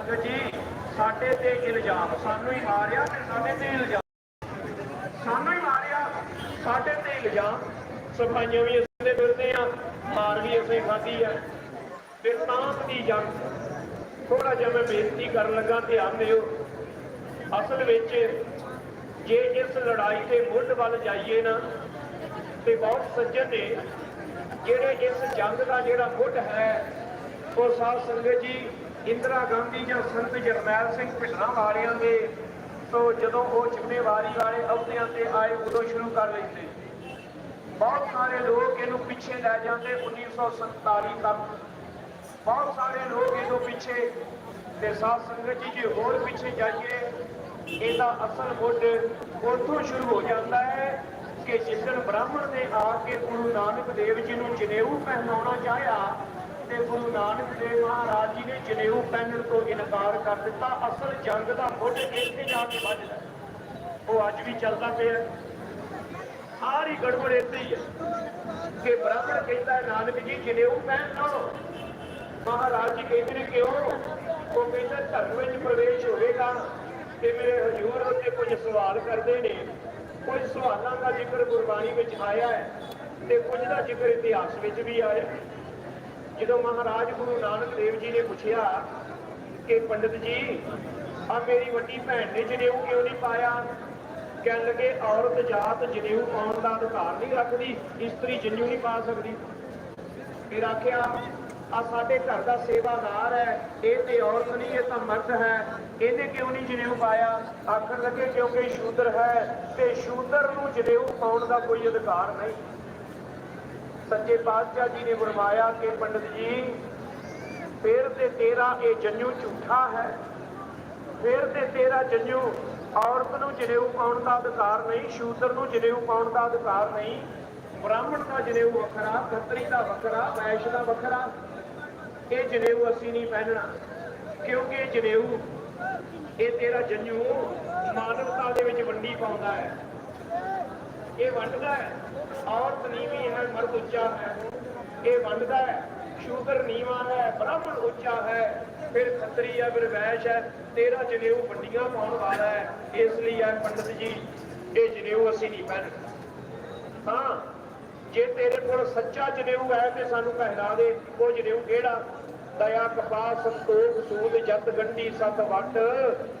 ਸੰਗਤ ਜੀ। ਸਾਡੇ ਤੇ ਇਲਜ਼ਾਮ, ਸਾਨੂੰ ਹੀ ਮਾਰਿਆ ਤੇ ਸਾਡੇ ਤੇ ਇਲਜ਼ਾਮ। ਸਾਨੂੰ ਹੀ ਮਾਰਿਆ, ਸਾਡੇ ਤੇ ਇਲਜ਼ਾਮ। ਸਫਾਈਆਂ ਵੀ ਅਸੀਂ ਦੇ ਫਿਰਦੇ ਆ ਮਾਰ ਵੀ ਅਸੀਂ ਖਾਧੀ ਆ। ਫਿਰ ਤਾਂ ਦੀ ਜੰਗ ਥੋੜਾ ਜਿਹਾ ਮੈਂ ਬੇਨਤੀ ਕਰਨ ਲੱਗਾ, ਧਿਆਨ ਦਿਓ। ਅਸਲ ਵਿੱਚ ਜੇ ਇਸ ਲੜਾਈ ਦੇ ਮੁੱਢ ਵੱਲ ਜਾਈਏ ਨਾ, ਤੇ ਬਹੁਤ ਸੱਜਣ ਨੇ, ਜਿਹੜੇ ਇਸ ਜੰਗ ਦਾ ਜਿਹੜਾ ਮੁੱਢ ਹੈ, ਉਹ ਸਾਧ ਸੰਗਤ ਜੀ ਇੰਦਰਾ ਗਾਂਧੀ ਜਾਂ ਸੰਤ ਜਰਨੈਲ ਸਿੰਘ ਭਿੰਡਰਾਂ ਵਾਲਿਆਂ ਦੇ ਤੋਂ ਜਦੋਂ ਉਹ ਜ਼ਿੰਮੇਵਾਰੀ ਵਾਲੇ ਅਹੁਦਿਆਂ ਤੇ ਆਏ, ਉਦੋਂ ਸ਼ੁਰੂ ਕਰ ਲੈਂਦੇ। ਬਹੁਤ ਸਾਰੇ ਲੋਕ ਇਹਨੂੰ ਪਿੱਛੇ ਲੈ ਜਾਂਦੇ 1947 ਤੱਕ। ਬਹੁਤ ਸਾਰੇ ਲੋਕ ਇਹਨੂੰ ਪਿੱਛੇ ਤੇ ਸਾਧ ਸੰਗਤ ਜੀ, ਜੇ ਹੋਰ ਪਿੱਛੇ ਜਾਈਏ, ਇਹਦਾ ਅਸਲ ਮੁੱਢ ਉੱਥੋਂ ਸ਼ੁਰੂ ਹੋ ਜਾਂਦਾ ਹੈ ਕਿ ਜਿਸਨ ਬ੍ਰਾਹਮਣ ਨੇ ਆ ਕੇ ਗੁਰੂ ਨਾਨਕ ਦੇਵ ਜੀ ਨੂੰ ਜਨੇਊ ਪਹਿਨਾਉਣਾ ਚਾਹਿਆ ਤੇ ਗੁਰੂ ਨਾਨਕ ਦੇਵ ਮਹਾਰਾਜ ਜੀ ਨੇ ਜਨੇਊ ਪਹਿਨਣ ਤੋਂ ਇਨਕਾਰ ਕਰ ਦਿੱਤਾ। ਅਸਲ ਜੰਗ ਦਾ ਮੁੱਢ ਇੱਥੇ ਜਾ ਕੇ ਵੱਜਦਾ ਉਹ ਅੱਜ ਵੀ ਚੱਲਦਾ ਪਿਆ। ਸਾਰੀ ਗੜਬੜ ਇੱਥੇ ਹੀ ਹੈ। ਕਿ ਬ੍ਰਾਹਮਣ ਕਹਿੰਦਾ ਨਾਨਕ ਜੀ, ਜਨੇਊ ਪਹਿਨ ਲਓ। ਮਹਾਰਾਜ ਜੀ ਕਹਿੰਦੇ ਨੇ ਕਿਉਂ ਉਹ ਕਹਿੰਦਾ ਧਰਮ ਵਿੱਚ ਪ੍ਰਵੇਸ਼ ਹੋਵੇਗਾ। ਤੇ ਮੇਰੇ ਹਜ਼ੂਰ ਉੱਤੇ ਕੁਝ ਸਵਾਲ ਕਰਦੇ ਨੇ। ਕੁਝ ਸਵਾਲਾਂ ਦਾ ਜ਼ਿਕਰ ਗੁਰਬਾਣੀ ਵਿੱਚ ਆਇਆ ਹੈ। ਤੇ ਕੁਝ ਦਾ ਜ਼ਿਕਰ ਇਤਿਹਾਸ ਵਿੱਚ ਵੀ ਆਇਆ। ਹੈ। ਜਦੋਂ ਮਹਾਰਾਜ ਗੁਰੂ ਨਾਨਕ ਦੇਵ ਜੀ ਨੇ ਪੁੱਛਿਆ ਕਿ ਪੰਡਤ ਜੀ ਆ ਮੇਰੀ ਵੱਡੀ ਭੈਣ ਨੇ ਜਨੇਊ ਕਿਉਂ ਨਹੀਂ ਪਾਇਆ? ਕਹਿਣ ਲੱਗੇ, ਔਰਤ ਜਾਤ ਜਨੇਊ ਪਾਉਣ ਦਾ ਅਧਿਕਾਰ ਨਹੀਂ ਰੱਖਦੀ, ਇਸਤਰੀ ਜਨੇਊ ਨਹੀਂ ਪਾ ਸਕਦੀ। ਫਿਰ ਆਖਿਆ ਆ ਸਾਡੇ ਘਰ ਦਾ ਸੇਵਾਦਾਰ ਹੈ, ਇਹ ਤੇ ਔਰਤ ਨਹੀਂ, ਇਹ ਤਾਂ ਮਰਦ ਹੈ। ਇਹਨੇ ਕਿਉਂ ਨਹੀਂ ਜਨੇਊ ਪਾਇਆ? ਆਖਣ ਲੱਗੇ, ਕਿਉਂਕਿ ਸ਼ੂਦਰ ਹੈ, ਤੇ ਸ਼ੂਦਰ ਨੂੰ ਜਨੇਊ ਪਾਉਣ ਦਾ ਕੋਈ ਅਧਿਕਾਰ ਨਹੀਂ। ਸੱਚੇ ਪਾਤਸ਼ਾਹ ਜੀ ਨੇ ਫਰਮਾਇਆ ਕਿ ਪੰਡਤ ਜੀ, ਫਿਰ ਤੇ ਤੇਰਾ ਇਹ ਜੰਨੂ ਝੂਠਾ ਹੈ। ਫਿਰ ਤੇ ਤੇਰਾ ਜੰਨੂ ਔਰਤ ਨੂੰ ਜਨੇਊ ਪਾਉਣ ਦਾ ਅਧਿਕਾਰ ਨਹੀਂ, ਸ਼ੂਦਰ ਨੂੰ ਜਨੇਊ ਪਾਉਣ ਦਾ ਅਧਿਕਾਰ ਨਹੀਂ, ਬ੍ਰਾਹਮਣ ਦਾ ਜਨੇਊ ਵੱਖਰਾ ਖੱਤਰੀ ਦਾ ਵੱਖਰਾ, ਵੈਸ਼ ਦਾ ਵੱਖਰਾ। ਇਹ ਜਨੇਊ ਅਸੀਂ ਨਹੀਂ ਪਹਿਨਣਾ, ਕਿਉਂਕਿ ਇਹ ਜਨੇਊ, ਇਹ ਤੇਰਾ ਜੰਨੂ ਮਾਨਵਤਾ ਦੇ ਵਿੱਚ ਵੰਡੀ ਪਾਉਂਦਾ ਹੈ। ਇਹ ਵੰਡਦਾ ਹੈ। ਔਰਤ ਨੀਵੀਂ ਹੈ, ਮਰਦ ਉੱਚਾ ਹੈ। ਇਹ ਵੰਡਦਾ ਹੈ। ਸ਼ੂਦਰ ਨੀਵਾ ਹੈ, ਬ੍ਰਾਹਮਣ ਉੱਚਾ ਹੈ। ਫਿਰ ਖੱਤਰੀ ਹੈ ਫਿਰ ਵੈਸ਼ ਹੈ। ਤੇਰਾ ਜਨੇਊ ਵੰਡੀਆਂ ਪਾਉਣ ਵਾਲਾ ਹੈ। ਇਸ ਲਈ ਹੈ ਪੰਡਤ ਜੀ, ਇਹ ਜਨੇਊ ਅਸੀਂ ਨਹੀਂ ਪਹਿਨਣਾ ਹਾਂ, ਜੇ ਤੇਰੇ ਕੋਲ ਸੱਚਾ ਜਨੇਊ ਹੈ ਤੇ ਸਾਨੂੰ ਪਹਿਰਾ ਦੇ, ਉਹ ਜਨੇਊ ਕਿਹੜਾ? ਦਇਆ ਕਪਾਸ ਸੰਤੋਖ, ਸੂਦ, ਜਤ, ਗੰਢੀ, ਸਤ, ਵਟ।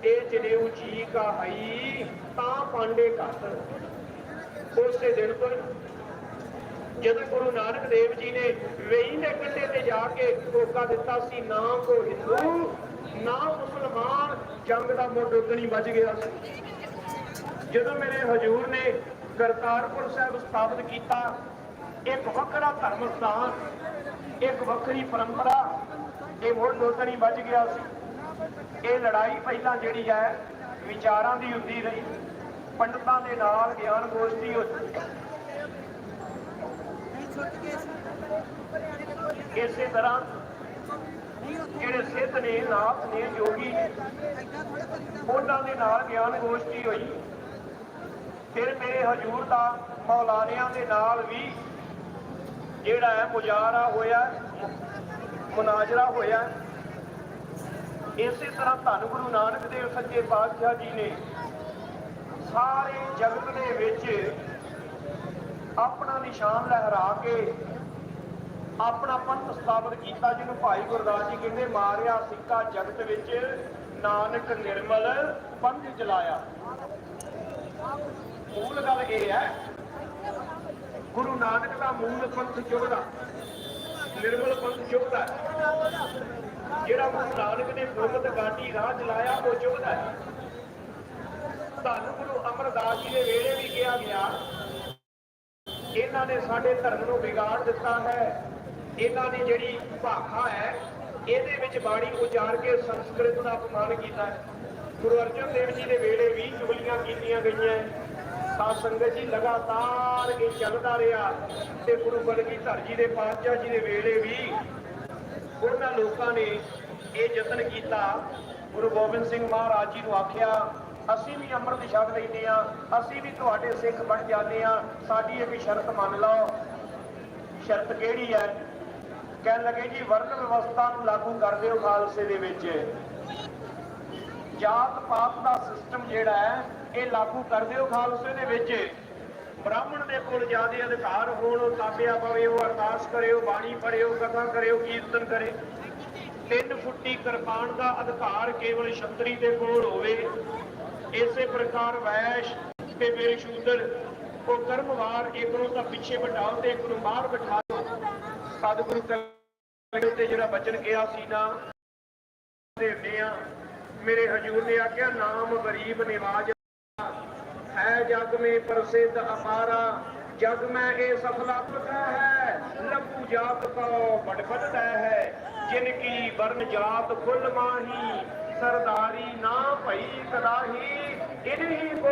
ਇਹ ਜਨੇਊ ਜੀ ਕਾ ਹਈ, ਤਾਂ ਪਾਂਡੇ ਘਟ। ਉਸੇ ਦਿਨ ਤੋਂ ਜਦੋਂ ਗੁਰੂ ਨਾਨਕ ਦੇਵ ਜੀ ਨੇ ਵੇਈ ਦੇ ਕੰਢੇ ਤੇ ਜਾ ਕੇ ਧੋਖਾ ਦਿੱਤਾ ਸੀ, ਨਾ ਕੋ ਹਿੰਦੂ, ਨਾ ਮੁਸਲਮਾਨ, ਜੰਗ ਦਾ ਮੁੱਢ ਉਦਣੀ ਵੱਜ ਗਿਆ ਸੀ। ਜਦੋਂ ਮੇਰੇ ਹਜੂਰ ਨੇ ਕਰਤਾਰਪੁਰ ਸਾਹਿਬ ਸਥਾਪਿਤ ਕੀਤਾ, ਇੱਕ ਵੱਖਰਾ ਧਰਮ ਸਥਾਨ, ਇੱਕ ਵੱਖਰੀ ਪਰੰਪਰਾ, ਇਹ ਮੁੱਢ ਉਦਣੀ ਵੱਜ ਗਿਆ ਸੀ। ਇਹ ਲੜਾਈ ਪਹਿਲਾਂ ਜਿਹੜੀ ਹੈ, ਵਿਚਾਰਾਂ ਦੀ ਹੁੰਦੀ ਰਹੀ। ਪੰਡਤਾਂ ਦੇ ਨਾਲ ਗਿਆਨ ਗੋਸ਼ਟੀ ਹੋਈ ਇਸੇ ਤਰ੍ਹਾਂ ਜਿਹੜੇ ਸਿੱਧ ਨੇ, ਨਾਥ ਨੇ, ਜੋਗੀ, ਉਹਨਾਂ ਦੇ ਨਾਲ ਗਿਆਨ ਗੋਸ਼ਟੀ ਹੋਈ। ਫਿਰ ਮੇਰੇ ਹਜੂਰ ਦਾ ਮੌਲਾਨਿਆਂ ਦੇ ਨਾਲ ਵੀ ਜਿਹੜਾ ਹੈ ਮੁਜਾਰਾ ਹੋਇਆ, ਮੁਨਾਜ਼ਰਾ ਹੋਇਆ। ਇਸੇ ਤਰ੍ਹਾਂ ਧੰਨ ਗੁਰੂ ਨਾਨਕ ਦੇਵ ਸੱਚੇ ਪਾਤਸ਼ਾਹ ਜੀ ਨੇ ਸਾਰੇ ਜਗਤ ਦੇ ਵਿੱਚ ਆਪਣਾ ਨਿਸ਼ਾਨ ਲਹਿਰਾ ਕੇ ਆਪਣਾ ਪੰਥ ਸਥਾਪਿਤ ਕੀਤਾ, ਜਿਹਨੂੰ ਭਾਈ ਗੁਰਦਾਸ ਜੀ ਕਹਿੰਦੇ ਮਾਰਿਆ, ਸਿੱਕਾ ਜਗਤ ਵਿੱਚ ਨਾਨਕ ਨਿਰਮਲ ਪੰਥ ਚਲਾਇਆ। ਮੂਲ ਗੱਲ ਇਹ ਹੈ, ਗੁਰੂ ਨਾਨਕ ਦਾ ਮੂਲ ਪੰਥ ਚੁਗਦਾ ਨਿਰਮਲ ਪੰਥ ਚੁਗਦਾ ਜਿਹੜਾ ਗੁਰੂ ਨਾਨਕ ਨੇ ਗੁਰਮਤ ਗਾਂਢੀ ਰਾਹ ਚਲਾਇਆ, ਉਹ ਚੁਗਦਾ ਹੈ। ਧੰਨ ਗੁਰੂ ਅਮਰਦਾਸ ਜੀ ਦੇ ਵੇਲੇ ਵੀ ਕਿਹਾ ਗਿਆ, ਇਹਨਾਂ ਨੇ ਸਾਡੇ ਧਰਮ ਨੂੰ ਵਿਗਾੜ ਦਿੱਤਾ ਹੈ। ਇਹਨਾਂ ਦੀ ਜਿਹੜੀ ਭਾਖਾ ਹੈ, ਇਹਦੇ ਵਿੱਚ ਬਾਣੀ ਉਚਾਰ ਕੇ ਸੰਸਕ੍ਰਿਤ ਦਾ ਅਪਮਾਨ ਕੀਤਾ ਹੈ। ਗੁਰੂ ਅਰਜਨ ਦੇਵ ਜੀ ਦੇ ਵੇਲੇ ਵੀ ਚੁਗਲੀਆਂ ਕੀਤੀਆਂ ਗਈਆਂ ਸਾਧ ਸੰਗਤ ਜੀ ਲਗਾਤਾਰ ਇਹ ਚੱਲਦਾ ਰਿਹਾ ਤੇ ਗੁਰੂ ਬਲਗੀਧਰ ਜੀ ਦੇ ਪਾਤਸ਼ਾਹ ਜੀ ਦੇ ਵੇਲੇ ਵੀ ਉਹਨਾਂ ਲੋਕਾਂ ਨੇ ਇਹ ਯਤਨ ਕੀਤਾ। ਗੁਰੂ ਗੋਬਿੰਦ ਸਿੰਘ ਮਹਾਰਾਜ ਜੀ ਨੂੰ ਆਖਿਆ ਅਸੀਂ ਵੀ ਅੰਮ੍ਰਿਤ ਛਕ ਲੈਂਦੇ ਆ ਅਸੀਂ ਵੀ ਤੁਹਾਡੇ ਸਿੱਖ ਬਣ ਜਾਂਦੇ ਆ ਸਾਡੀ ਇੱਕ ਸ਼ਰਤ ਮੰਨ ਲਓ। ਸ਼ਰਤ ਕਿਹੜੀ ਹੈ? ਕਹਿਣ ਲੱਗੇ ਜੀ ਵਰਨ ਵਿਵਸਥਾ ਨੂੰ ਲਾਗੂ ਕਰ ਦਿਓ ਖਾਲਸੇ ਦੇ ਵਿੱਚ। ਜਾਤ ਪਾਤ ਦਾ ਸਿਸਟਮ ਜਿਹੜਾ ਹੈ, ਇਹ ਲਾਗੂ ਕਰ ਦਿਓ ਖਾਲਸੇ ਦੇ ਵਿੱਚ। ਬ੍ਰਾਹਮਣ ਦੇ ਕੋਲ ਜ਼ਿਆਦਾ ਅਧਿਕਾਰ ਹੋਣ ਉਹ ਤਾਬਿਆ ਪਵੇ, ਉਹ ਅਰਦਾਸ ਕਰੇ, ਉਹ ਬਾਣੀ ਪੜ੍ਹੇ, ਉਹ ਕਥਾ ਕਰੇ, ਉਹ ਕੀਰਤਨ ਕਰੇ। ਤਿੰਨ ਫੁੱਟੀ ਕਿਰਪਾਨ ਦਾ ਅਧਿਕਾਰ ਕੇਵਲ ਛਤਰੀ ਦੇ ਕੋਲ ਹੋਵੇ, ਇਸੇ ਪ੍ਰਕਾਰ ਵੈਸ਼ ਤੇ ਮੇਰੇ ਸ਼ੂਦਰ, ਉਹ ਕਰਮਵਾਰ ਇੱਕ ਨੂੰ ਤਾਂ ਪਿੱਛੇ ਬਿਠਾਓ ਤੇ ਇੱਕ ਨੂੰ ਬਾਹਰ ਬਿਠਾਓ ਸਤਿਗੁਰੂ ਕਲਗੀਧਰ ਤੇ ਜਿਹੜਾ ਬਚਨ ਕਿਹਾ ਸੀ ਨਾ ਦੇਵਨੇ ਆ ਮੇਰੇ ਹਜੂਰ ਨੇ ਆਖਿਆ, ਨਾਮ ਗਰੀਬ ਨਿਵਾਜ, ਹੈ ਜਗ ਮੇ ਪ੍ਰਸਿੱਧ ਅਪਾਰਾ। ਜਗ ਮੈਂ ਇਹ ਸਫਲਾ ਪਤਾ ਹੈ ਲਘੂ ਜਾਤ ਕੋ ਬੜ ਹੈ। ਜਿਨ ਕੀ ਵਰਨ ਜਾਤ ਫੁੱਲ ਮਾਹੀ, ਸਰਦਾਰੀ ਨਾ ਭਈ ਕਦਾਹੀ ਇਨਹੀ ਕੋ